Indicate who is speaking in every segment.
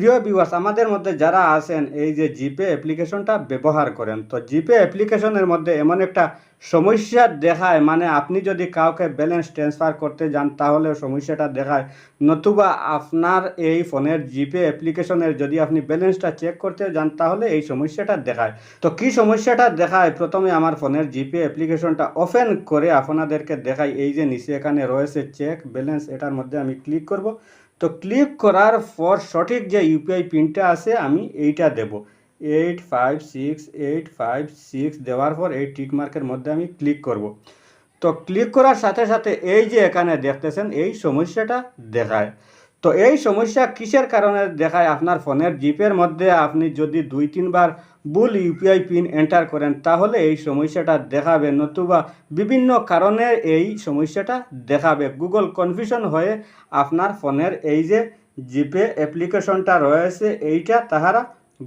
Speaker 1: প্রিয় ভিউয়ার্স আমাদের মধ্যে যারা আছেন, এই যে জিপে অ্যাপ্লিকেশনটা ব্যবহার করেন, তো জিপে অ্যাপ্লিকেশনের মধ্যে এমন একটা সমস্যা দেখায় মানে আপনি যদি কাউকে ব্যালেন্স ট্রান্সফার করতে যান, তাহলে সমস্যাটা দেখায়। নতুবা আপনার এই ফোনের জিপে অ্যাপ্লিকেশনের যদি আপনি ব্যালেন্সটা চেক করতে যান, তাহলে এই সমস্যাটা দেখায়। তো কি সমস্যাটা দেখায়? প্রথমে আমার ফোনের জিপে অ্যাপ্লিকেশনটা ওপেন করে আপনাদেরকে দেখাই। এই যে নিচে এখানে রয়েছে চেক ব্যালেন্স এটার মধ্যে আমি ক্লিক করব। তো ক্লিক করার পর সঠিক যে ইউপিআই পিনটা আছে, আমি এইটা দেব। Eight five six eight five six দেওয়ার পর এই টিক মার্কের মধ্যে আমি ক্লিক করব। তো ক্লিক করার সাথে সাথে এই যে এখানে দেখতেছেন, এই সমস্যাটা দেখায়। তো এই সমস্যা কিসের কারণে দেখায় আপনার ফোনের জিপের মধ্যে? আপনি যদি দুই, তিনবার ভুল ইউপিআই পিন এন্টার করেন, তাহলে এই সমস্যাটা দেখাবে, নতুবা বিভিন্ন কারণে এই সমস্যাটা দেখাবে। গুগল কনফিউশন হয়ে আপনার ফোনের এই যে জিপে অ্যাপ্লিকেশনটা রয়েছে, এইটা তাহারা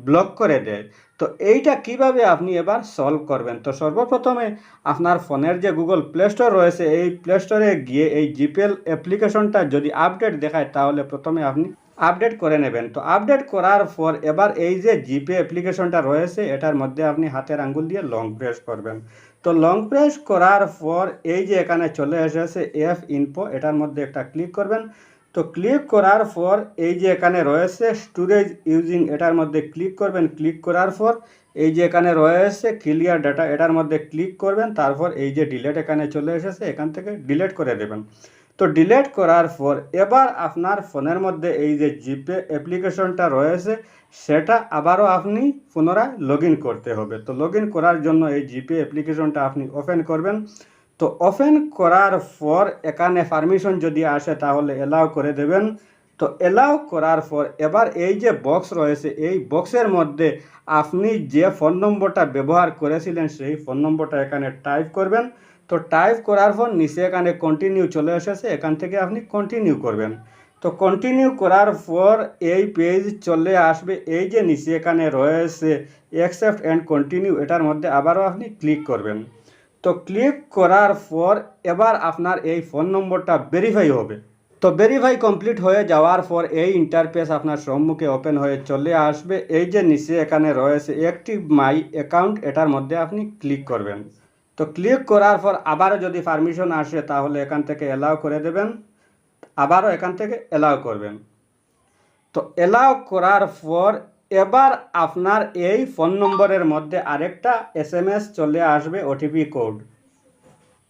Speaker 1: ব্লক করে দেয়। তো এইটা কীভাবে আপনি এবার সলভ করবেন? তো সর্বপ্রথমে আপনার ফোনের যে গুগল প্লে স্টোর রয়েছে, এই প্লে স্টোরে গিয়ে এই জিপেল অ্যাপ্লিকেশনটা যদি আপডেট দেখায়, তাহলে প্রথমে আপনি আপডেট করে নেবেন। তো আপডেট করার পর এবার এই যে জিপে অ্যাপ্লিকেশনটা রয়েছে, এটার মধ্যে আপনি হাতের আঙ্গুল দিয়ে লং প্রেস করবেন। তো লং প্রেস করার পর এই যে এখানে চলে এসেছে এফ ইনফো এটার মধ্যে একটা ক্লিক করবেন। তো ক্লিক করার পর এই যে এখানে রয়েছে স্টোরেজ ইউজিং এটার মধ্যে ক্লিক করবেন ক্লিক করার পর এই যে এখানে রয়েছে ক্লিয়ার ডাটা এটার মধ্যে ক্লিক করবেন, তারপর এই যে ডিলেট এখানে চলে এসেছে, এখান থেকে ডিলেট করে দেবেন। তো ডিলেট করার পর এবার আপনার ফোনের মধ্যে এই যে জিপে অ্যাপ্লিকেশনটা রয়েছে, সেটা আবারও আপনি পুনরায় লগ করতে হবে। তো লগ করার জন্য এই জিপে অ্যাপ্লিকেশনটা আপনি ওপেন করবেন। তো ওপেন করার পর এখানে পারমিশন যদি আসে তাহলে এলাও করে দেবেন। তো এলাও করার পর এবার এই যে বক্স রয়েছে, এই বক্সের মধ্যে আপনি যে ফোন নম্বরটা ব্যবহার করেছিলেন, সেই ফোন নম্বরটা এখানে টাইপ করবেন। তো টাইপ করার পর নিচে এখানে কন্টিনিউ চলে এসেছে, এখান থেকে আপনি কন্টিনিউ করবেন। তো কন্টিনিউ করার পর এই পেজ চলে আসবে, এই যে নিচে এখানে রয়েছে অ্যাকসেপ্ট অ্যান্ড কন্টিনিউ এটার মধ্যে আবারও আপনি ক্লিক করবেন। তো ক্লিক করার পর এবার আপনার এই ফোন নম্বরটা ভেরিফাই হবে। তো ভেরিফাই কমপ্লিট হয়ে যাওয়ার পর এই ইন্টারফেস আপনার সম্মুখে ওপেন হয়ে চলে আসবে। এই যে নিচে এখানে রয়েছে অ্যাক্টিভ মাই অ্যাকাউন্ট এটার মধ্যে আপনি ক্লিক করবেন। তো ক্লিক করার পর আবারও যদি পারমিশন আসে, তাহলে এখান থেকে অ্যালাউ করে দেবেন। আবারও এখান থেকে অ্যালাউ করবেন। তো অ্যালাউ করার পর এবার আপনার এই ফোন নম্বরের মধ্যে আরেকটা এস এম এস চলে আসবে ওটিপি কোড।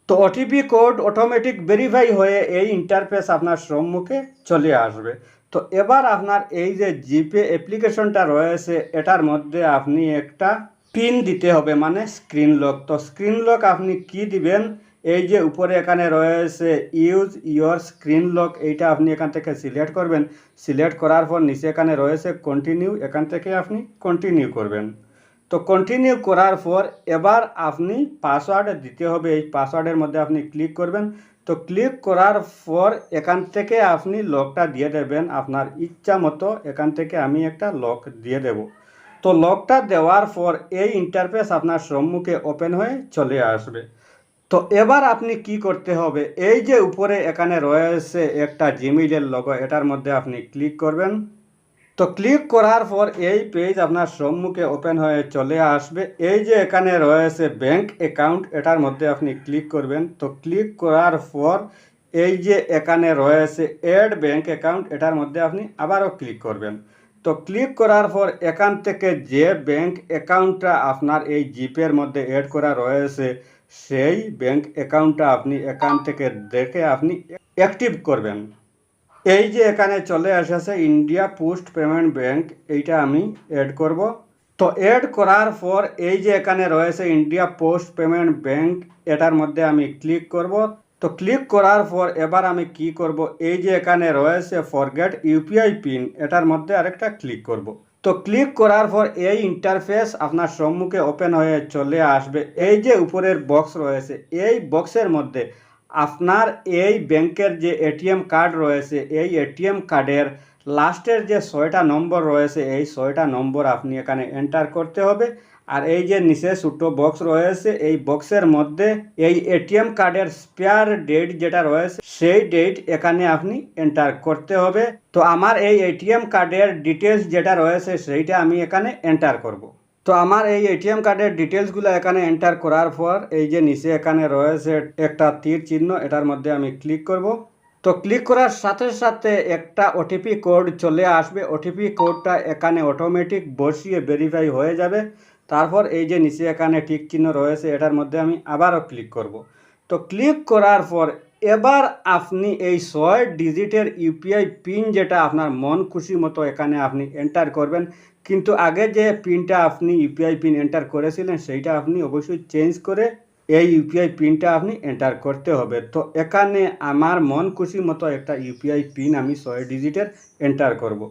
Speaker 1: তো ওটিপি কোড অটোমেটিক ভেরিফাই হয়ে এই ইন্টারফেস আপনার সম্মুখে চলে আসবে। তো এবার আপনার এই যে জিপে অ্যাপ্লিকেশনটা রয়েছে, এটার মধ্যে আপনি একটা পিন দিতে হবে মানে স্ক্রিন লক তো স্ক্রিন লক আপনি কি দিবেন? এই যে উপরে এখানে রয়েছে ইউজ ইয়োর স্ক্রিন লক এইটা আপনি এখান থেকে সিলেক্ট করবেন। সিলেক্ট করার পর নিচে এখানে রয়েছে কন্টিনিউ এখান থেকে আপনি কন্টিনিউ করবেন। তো কন্টিনিউ করার পর এবার আপনি পাসওয়ার্ড দিতে হবে, এই পাসওয়ার্ডের মধ্যে আপনি ক্লিক করবেন। তো ক্লিক করার পর এখান থেকে আপনি লকটা দিয়ে দেবেন, আপনার ইচ্ছা মতো এখান থেকে আমি একটা লক দিয়ে দেব। তো লকটা দেওয়ার পর এই ইন্টারফেস আপনার সম্মুখে ওপেন হয়ে চলে আসবে। তো এবার আপনি কি করতে হবে? এই যে উপরে এখানে রয়েছে একটা জিমেইলের লোগো এটার মধ্যে আপনি ক্লিক করবেন। তো ক্লিক করার পর এই পেজ আপনার সম্মুখে ওপেন হয়ে চলে আসবে। এই যে এখানে রয়েছে ব্যাংক অ্যাকাউন্ট এটার মধ্যে আপনি ক্লিক করবেন। তো ক্লিক করার পর এই যে এখানে রয়েছে অ্যাড ব্যাংক অ্যাকাউন্ট এটার মধ্যে আপনি আবারও ক্লিক করবেন। তো ক্লিক করার পর এখান থেকে যে ব্যাংক অ্যাকাউন্টটা আপনার এই জিপের মধ্যে অ্যাড করা রয়েছে সেই ব্যাংক অ্যাকাউন্টটা আপনি এখান থেকে দেখে আপনি অ্যাক্টিভ করবেন। এই যে এখানে চলে এসেছে ইন্ডিয়া পোস্ট পেমেন্ট ব্যাংক এইটা আমি অ্যাড করব। তো অ্যাড করার পর এই যে এখানে রয়েছে ইন্ডিয়া পোস্ট পেমেন্ট ব্যাংক এটার মধ্যে আমি ক্লিক করব। তো ক্লিক করার পর এবার আমি কি করব? এই যে এখানে রয়েছে ফরগেট ইউপিআই পিন এটার মধ্যে আরেকটা ক্লিক করব। তো ক্লিক করার পর এই ইন্টারফেস আপনার সম্মুখে ওপেন হয়ে চলে আসবে। এই যে উপরের বক্স রয়েছে, এই বক্সের মধ্যে আপনার এই ব্যাংকের যে এটিএম কার্ড রয়েছে, এই এটিএম কার্ডের লাস্টের যে ছয়টা নম্বর রয়েছে, এই ছয়টা নম্বর আপনি এখানে এন্টার করতে হবে। আর এই যে নিচে ছোট্ট বক্স রয়েছে, এই বক্সের মধ্যে এই এটিএম কার্ডের স্পেয়ার ডেট যেটা রয়েছে, সেই ডেট এখানে আপনি এন্টার করতে হবে। তো আমার এই এটিএম কার্ডের ডিটেলস যেটা রয়েছে, সেইটা আমি এখানে এন্টার করব। তো আমার এই এটিএম কার্ডের ডিটেলসগুলো এখানে এন্টার করার পর, এই যে নিচে এখানে রয়েছে একটা তীর চিহ্ন, এটার মধ্যে আমি ক্লিক করব। তো ক্লিক করার সাথে সাথে একটা ওটিপি কোড চলে আসবে। ওটিপি কোডটা এখানে অটোমেটিক বসিয়ে ভেরিফাই হয়ে যাবে। তারপর এই যে নিচে এখানে টিক চিহ্ন রয়েছে, এটার মধ্যে আমি আবারও ক্লিক করব। তো ক্লিক করার পর এবার আপনি এই ছয় ডিজিটের ইউপিআই পিন যেটা আপনার মন খুশি মতো এখানে আপনি এন্টার করবেন। কিন্তু আগে যে পিনটা আপনি ইউপিআই পিন এন্টার করেছিলেন, সেইটা আপনি অবশ্যই চেঞ্জ করে এই ইউপিআই পিনটা আপনি এন্টার করতে হবে। তো এখানে আমার মন খুশি মতো একটা ইউপিআই পিন আমি ছয় ডিজিটের এন্টার করব।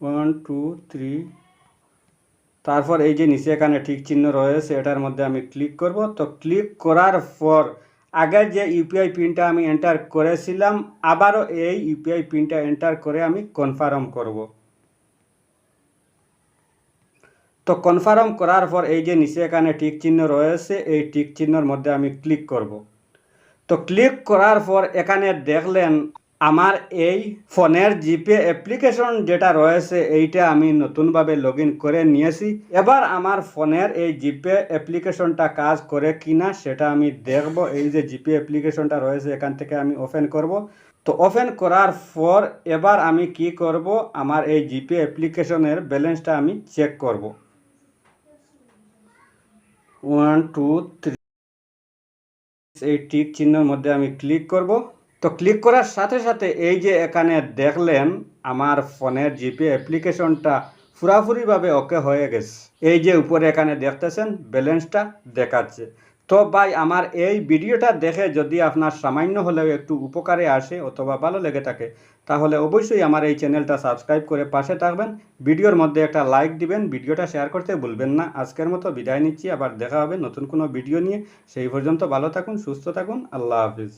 Speaker 1: ওয়ান টু থ্রি তারপর এই যে নিচে এখানে ঠিক চিহ্ন রয়েছে, এটার মধ্যে আমি ক্লিক করব। তো ক্লিক করার পর আগের যে ইউপিআই পিনটা আমি এন্টার করেছিলাম, আবারও এই ইউপিআই পিনটা এন্টার করে আমি কনফার্ম করব। তো কনফার্ম করার পর এই যে নিচে এখানে টিক চিহ্ন রয়েছে, এই টিক চিহ্নর মধ্যে আমি ক্লিক করব। তো ক্লিক করার পর এখানে দেখলেন আমার এই ফোনের জিপে অ্যাপ্লিকেশন যেটা রয়েছে, এইটা আমি নতুনভাবে লগ করে নিয়েছি। এবার আমার ফোনের এই জিপে অ্যাপ্লিকেশনটা কাজ করে কিনা সেটা আমি দেখব। এই যে জিপে অ্যাপ্লিকেশনটা রয়েছে, এখান থেকে আমি ওপেন করব। তো ওপেন করার পর এবার আমি কি করব? আমার এই জিপে অ্যাপ্লিকেশনের ব্যালেন্সটা আমি চেক করব। ওয়ান টু থ্রি এই টিক চিহ্নের মধ্যে আমি ক্লিক করব। তো ক্লিক করার সাথে সাথে এই যে এখানে দেখলেন, আমার ফোনের জিপে অ্যাপ্লিকেশনটা পুরাপুরিভাবে ওকে হয়ে গেছে। এই যে উপরে এখানে দেখতেছেন ব্যালেন্সটা দেখাচ্ছে। তো ভাই, আমার এই ভিডিওটা দেখে যদি আপনার সামান্য হলেও একটু উপকারে আসে অথবা ভালো লেগে থাকে, তাহলে অবশ্যই আমার এই চ্যানেলটা সাবস্ক্রাইব করে পাশে থাকবেন। ভিডিওর মধ্যে একটা লাইক দিবেন, ভিডিওটা শেয়ার করতে ভুলবেন না। আজকের মতো বিদায় নিচ্ছি, আবার দেখা হবে নতুন কোনো ভিডিও নিয়ে। সেই পর্যন্ত ভালো থাকুন, সুস্থ থাকুন, আল্লাহ হাফিজ।